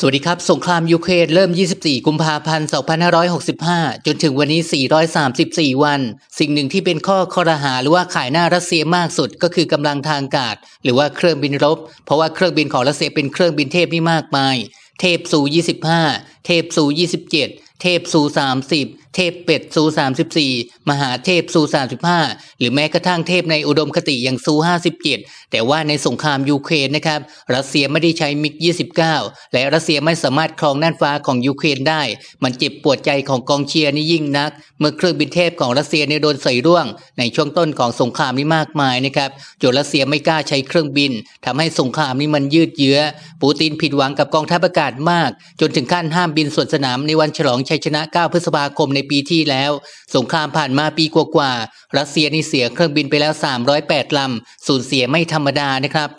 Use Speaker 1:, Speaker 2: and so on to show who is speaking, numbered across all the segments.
Speaker 1: สวัสดีครับ สงครามยูเครนเริ่ม 24 กุมภาพันธ์ 2565 จนถึงวันนี้ 434 วัน สิ่งหนึ่งที่เป็นข้อคอรหาหรือว่าขายหน้ารัสเซียมากสุดก็คือกำลังทางอากาศ หรือว่าเครื่องบินรบ เพราะว่าเครื่องบินของรัสเซียเป็นเครื่องบินเทพนี่มากมาย เทพสู25 เทพสู27 เทพสู30 เทพเป็ดสู34มหาเทพซูสู35หรือแม้กระทั่งเทพในอุดมคติอย่างซูห้าสู57แต่ว่าในสงครามยูเครนนะครับรัสเซียไม่ได้ใช้มิก29และรัสเซียไม่สามารถครองน่านฟ้าของยูเครนได้ มันเจ็บปวดใจของกองเชียร์นี่ยิ่งนัก เมื่อเครื่องบินเทพของรัสเซียเนี่ยโดนใส่ร่วง ในช่วงต้นของสงครามนี้มากมายนะครับจนรัสเซียไม่กล้าใช้เครื่องบินทำให้สงครามนี้มันยืดเยื้อ ปูตินผิดหวังกับกองทัพอากาศมาก จนถึงขั้นห้ามบินส่วนสนามในวันฉลองชัยชนะ 9 พฤษภาคมในปีที่แล้ว สงครามผ่านมาปีกว่าๆรัสเซียนี่เสียเครื่องบินไปแล้ว 308ลำสูญเสียไม่ธรรมดานะครับ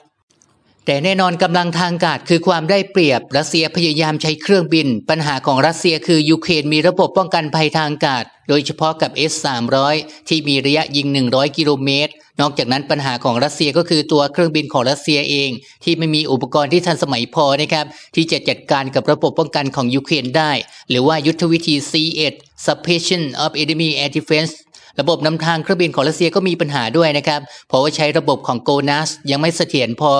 Speaker 1: แต่แน่นอนกำลังทางกาศคือความได้เปรียบ รัสเซียพยายามใช้เครื่องบิน ปัญหาของรัสเซียคือยูเครนมีระบบป้องกันภัยทางกาศ โดยเฉพาะกับ S-300 ที่มีระยะยิง 100 กิโลเมตรนอกจากนั้นปัญหาของรัสเซียก็คือตัวเครื่องบินของรัสเซียเอง ที่ไม่มีอุปกรณ์ที่ทันสมัยพอนะครับที่จะจัดการกับระบบป้องกันของยูเครนได้ หรือว่ายุทธวิธี C8 Suppression of Enemy Air Defense ระบบนำทางเครื่องบินของรัสเซียก็มีปัญหาด้วยนะครับ เพราะว่าใช้ระบบของโกนัสยังไม่เสถียรพอ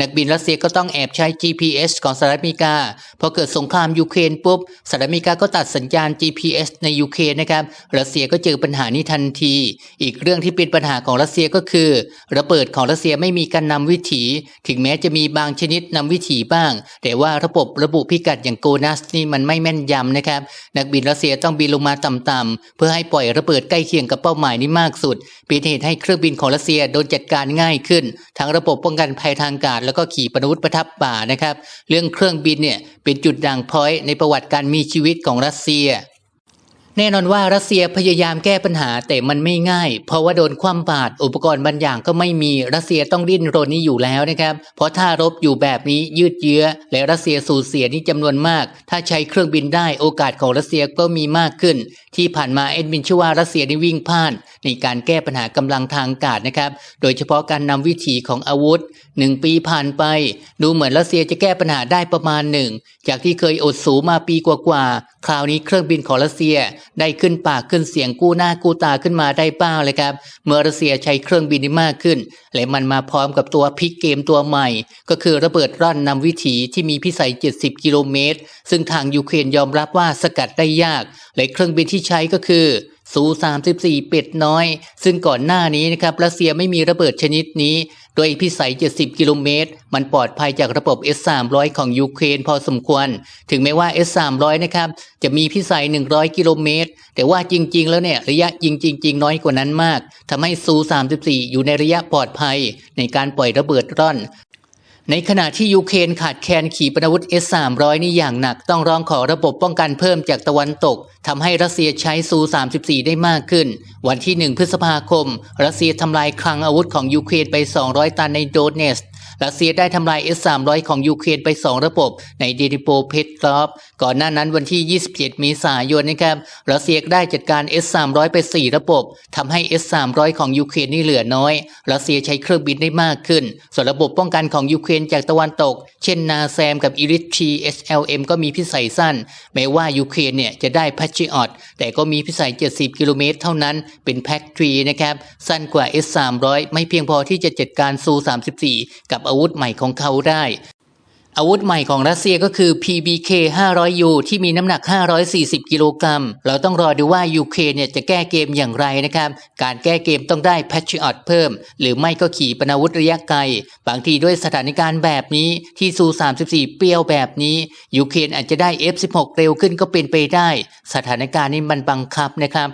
Speaker 1: นักบินรัสเซียก็ต้องแอบใช้ GPS ของสหรัฐอเมริกาพอเกิดสงครามยูเครนปุ๊บสหรัฐอเมริกาก็ตัดสัญญาณ GPS ในยูเครนนะครับรัสเซียก็เจอปัญหานี้ทันที อีกเรื่องที่เป็นปัญหาของรัสเซียก็คือ ระเบิดของรัสเซียไม่มีการนำวิถี ถึงแม้จะมีบางชนิดนำวิถีบ้าง แต่ว่าระบบระบุพิกัดอย่างโกนัสนี่มันไม่แม่นยำนะครับ นักบินรัสเซียต้องบินลงมาต่ำๆเพื่อให้ปล่อยระเบิดใกล้เคียงกับเป้าหมายนี้มากสุดเป็นเหตุให้เครื่องบินของรัสเซียโดนจัดการง่ายขึ้น ทั้งระบบป้องกันภัยทางอากาศแล้วก็ขี่ปนาวุธประทับป่านะครับ เรื่องเครื่องบินเนี่ยเป็นจุดด่างพ้อยในประวัติการมีชีวิตของรัสเซีย แน่นอนว่ารัสเซียพยายามแก้ปัญหาแต่มันไม่ง่าย เพราะว่าโดนคว่ำบาตรอุปกรณ์บางอย่างก็ไม่มีรัสเซียต้องดิ้นรนนี้อยู่แล้วนะครับ เพราะถ้ารบอยู่แบบนี้ยืดเยื้อ และรัสเซียสูญเสียนี่จำนวนมาก ถ้าใช้เครื่องบินได้โอกาสของรัสเซียก็มีมากขึ้น ที่ผ่านมาเอ็ดมินชื่อว่ารัสเซียได้วิ่งพลาดในการแก้ปัญหากำลังทางอากาศนะครับโดยเฉพาะการนำวิถีของอาวุธหนึ่งปีผ่านไป ดูเหมือนรัสเซียจะแก้ปัญหาได้ประมาณหนึ่งจากที่เคยอดสูมาปีกว่าคราวนี้เครื่องบินของรัสเซียได้ขึ้นปากขึ้นเสียงกู้หน้ากู้ตาขึ้นมาได้บ้างเลยครับ เมื่อรัสเซียใช้เครื่องบินที่มากขึ้น และมันมาพร้อมกับตัวพลิกเกมตัวใหม่ ก็คือระเบิดร่อนนำวิถีที่มีพิสัย 70 กิโลเมตร ซึ่งทางยูเครนยอมรับว่าสกัดได้ยาก และเครื่องบินที่ใช้ก็คือ ซู34เป็ดน้อย ซึ่งก่อนหน้านี้นะครับรัสเซียไม่มีระเบิดชนิดนี้ โดยพิสัย 70 กิโลเมตร มันปลอดภัยจากระบบ S-300 ของยูเครนพอสมควร ถึงแม้ว่า S-300 นะครับจะมีพิสัย 100 กิโลเมตร แต่ว่าจริง ๆ แล้วเนี่ยระยะยิงจริง ๆ น้อยกว่านั้นมากทำให้ซู34อยู่ในระยะปลอดภัย ในการปล่อยระเบิดร่อน ในขณะที่ยูเครนขาดแคลนขีปนาวุธ S-300 นี่อย่างหนักต้องร้องขอระบบป้องกันเพิ่มจากตะวันตกทำให้รัสเซียใช้ซู 34 ได้มากขึ้น วันที่ 1 พฤษภาคม รัสเซียทำลายคลังอาวุธของยูเครนไป 200 ตันในโดเนส รัสเซียได้ทำลาย S-300 ของยูเครนไป 2 ระบบในเดนิโปเพตรอฟก่อนหน้านั้นวันที่ 27เมษายนนะครับรัสเซียได้จัดการ S-300 ไป 4 ระบบทำให้ S-300 ของยูเครนนี่เหลือน้อยรัสเซียใช้เครื่องบินได้มากขึ้น ส่วนระบบป้องกันของยูเครนจากตะวันตก เช่นนาแซมกับอิริที SLM ก็มีพิสัยสั้น แม้ว่ายูเครนเนี่ยจะได้พัชชิออตแต่ก็มีพิสัย 70 กิโลเมตรเท่านั้นเป็นแพ็กทรีนะครับสั้นกว่า S-300 ไม่เพียงพอที่จะจัดการซู 34 กับอาวุธใหม่ของเขาได้ อาวุธใหม่ของรัสเซียก็คือ PBK 500U ที่มีน้ำหนัก 540 กิโลกรัม เราต้องรอดูว่ายูเครนเนี่ยจะแก้เกมอย่างไรนะครับ การแก้เกมต้องได้ Patriot เพิ่ม หรือไม่ก็ขี่ปนาวุธระยะไกล บางทีด้วยสถานการณ์แบบนี้ที่ซู 34 เปรี้ยวแบบนี้ยูเครนอาจจะได้ F16 เร็วขึ้นก็เป็นไปได้ สถานการณ์นี้มันบังคับนะครับ